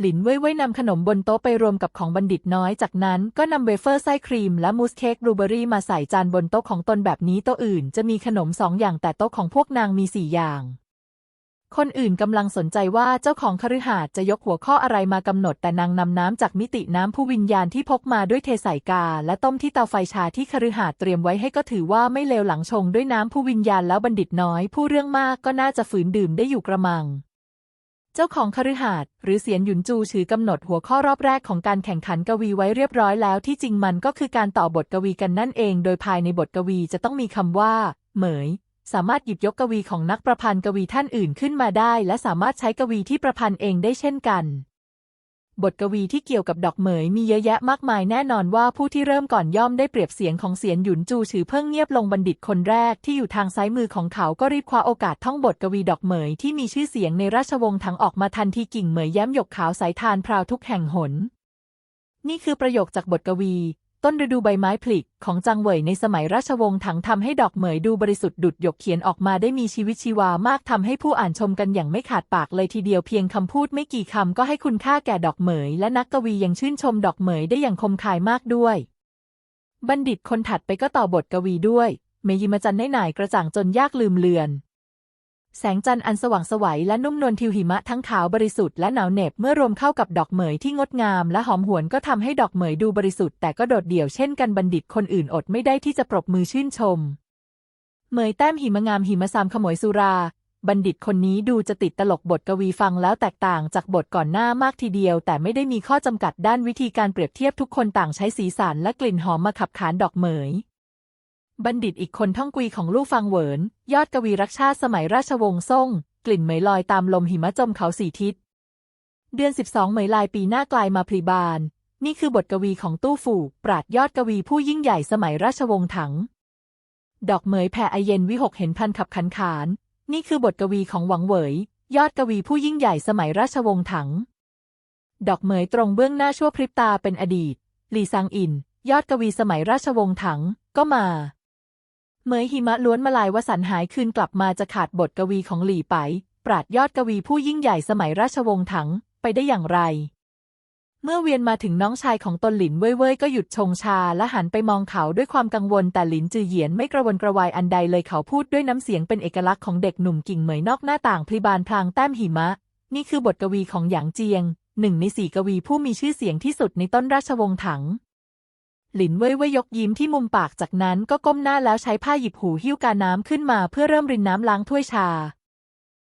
หลินเว่ยเว่ยนำขนมบนโต๊ะไปรวมกับของบัณฑิตน้อย จากนั้นก็นำเวเฟอร์ไส้ครีมและมูสเค้กบลูเบอรี่มาใส่จานบนโต๊ะของตนแบบนี้โต๊ะอื่นจะมีขนมสองอย่างแต่โต๊ะของพวกนางมีสี่อย่าง คนอื่นกำลังสนใจว่าเจ้าของคฤหาสน์จะยกหัวข้ออะไรมากำหนดแต่นางนำน้ำจากมิติน้ำผู้วิญญาณที่พกมาด้วยเทใส่กา และต้มที่เตาไฟชาที่คฤหาสน์เตรียมไว้ให้ก็ถือว่าไม่เลวหลังชงด้วยน้ำผู้วิญญาณแล้วบัณฑิตน้อย ผู้เรื่องมากก็น่าจะฝืนดื่มได้อยู่กระมัง เจ้าของคฤหาสน์หรือเสียนหยุนจูชือกำหนดหัวข้อรอบแรกของการแข่งขันกวีไว้เรียบร้อยแล้วที่จริงมันก็คือการต่อบทกวีกันนั่นเอง โดยภายในบทกวีจะต้องมีคำว่า เหมย สามารถหยิบยกกวีของนักประพันธ์กวีท่านอื่นขึ้นมาได้ และสามารถใช้กวีที่ประพันธ์เองได้เช่นกัน บทกวีที่เกี่ยวกับดอกเหมยมีเยอะแยะมากมายแน่นอนว่าผู้ที่เริ่มก่อนย่อมได้เปรียบเสียงของเสียนหยุนจูถือเพิ่งเงียบลงบัณฑิตคนแรกที่อยู่ทางซ้ายมือของเขาก็รีบคว้าโอกาสท่องบทกวีดอกเหมยที่มีชื่อเสียงในราชวงศ์ถังออกมาทันทีกิ่งเหมยแย้มหยกขาวสายทานพราวทุกแห่งหน นี่คือประโยคจากบทกวี ต้นฤดูใบไม้ผลิของจังเหวยในสมัยราชวงศ์ถังทำให้ดอกเหมยดูบริสุทธิ์ดุดหยกเขียนออกมาได้มีชีวิตชีวามากทำให้ผู้อ่านชมกันอย่างไม่ขาดปากเลยทีเดียวเพียงคำพูดไม่กี่คำก็ให้คุณค่าแก่ดอกเหมย และนักกวียังชื่นชมดอกเหมยได้อย่างคมคายมากด้วย บัณฑิตคนถัดไปก็ต่อบทกวีด้วย เมยิมจันได้หน่ายกระจ่างจนยากลืมเลือน แสงจันทร์อันสว่างสวัยและนุ่มนวลทิวหิมะทั้งขาวบริสุทธิ์และหนาวเหน็บเมื่อรวมเข้ากับดอกเหมยที่งดงามและหอมหวนก็ทำให้ดอกเหมยดูบริสุทธิ์แต่ก็โดดเดี่ยวเช่นกันบัณฑิตคนอื่นอดไม่ได้ที่จะปรบมือชื่นชม เหมยแต้มหิมะงามหิมะซามขโมยสุรา บัณฑิตคนนี้ดูจะติดตลกบทกวีฟังแล้วแตกต่างจากบทก่อนหน้ามากทีเดียว แต่ไม่ได้มีข้อจำกัดด้านวิธีการเปรียบเทียบทุกคนต่างใช้สีสันและกลิ่นหอมมาขับขานดอกเหมย บัณฑิตอีกคนท่องกวีของลู่ฟังเหวิน ยอดกวีรักชาติสมัยราชวงศ์ซ่ง กลิ่นเหมยลอยตามลมหิมะจมเขาสี่ทิศ เดือน 12 เหมยลายปีหน้ากลายมาพลีบาน นี่คือบทกวีของตู้ฝูปราดยอดกวีผู้ยิ่งใหญ่สมัยราชวงศ์ถัง ดอกเหมยแผ่ไอเย็นวิหกเห็นพันขับขันขาน นี่คือบทกวีของหวังเหวยยอดกวีผู้ยิ่งใหญ่สมัยราชวงศ์ถัง ดอกเหมยตรงเบื้องหน้าชั่วพริบตาเป็นอดีต หลีซังอิน ยอดกวีสมัยราชวงศ์ถัง ก็มา เหมยหิมะล้วนมาลายวสันหายคืนกลับมาจะขาดบทกวีของหลี่ไป ปราดยอดกวีผู้ยิ่งใหญ่สมัยราชวงศ์ถังไปได้อย่างไร เมื่อเวียนมาถึงน้องชายของตนหลินเว่ยเว่ยก็หยุดชงชาและหันไปมองเขาด้วยความกังวลแต่หลินจือเหยียนไม่กระวนกระวายอันใดเลยเขาพูดด้วยน้ำเสียงเป็นเอกลักษณ์ของเด็กหนุ่มกิ่งเหมยนอกหน้าต่างพลิบานพลางแต้มหิมะ นี่คือบทกวีของหยางเจียงหนึ่งในสี่กวีผู้มีชื่อเสียงที่สุดในต้นราชวงศ์ถัง หลินเว่ยเว่ยยกยิ้มที่มุมปากจากนั้นก็ก้มหน้าแล้วใช้ผ้าหยิบหูหิ้วกาน้ำขึ้นมาเพื่อเริ่มรินน้ำล้างถ้วยชา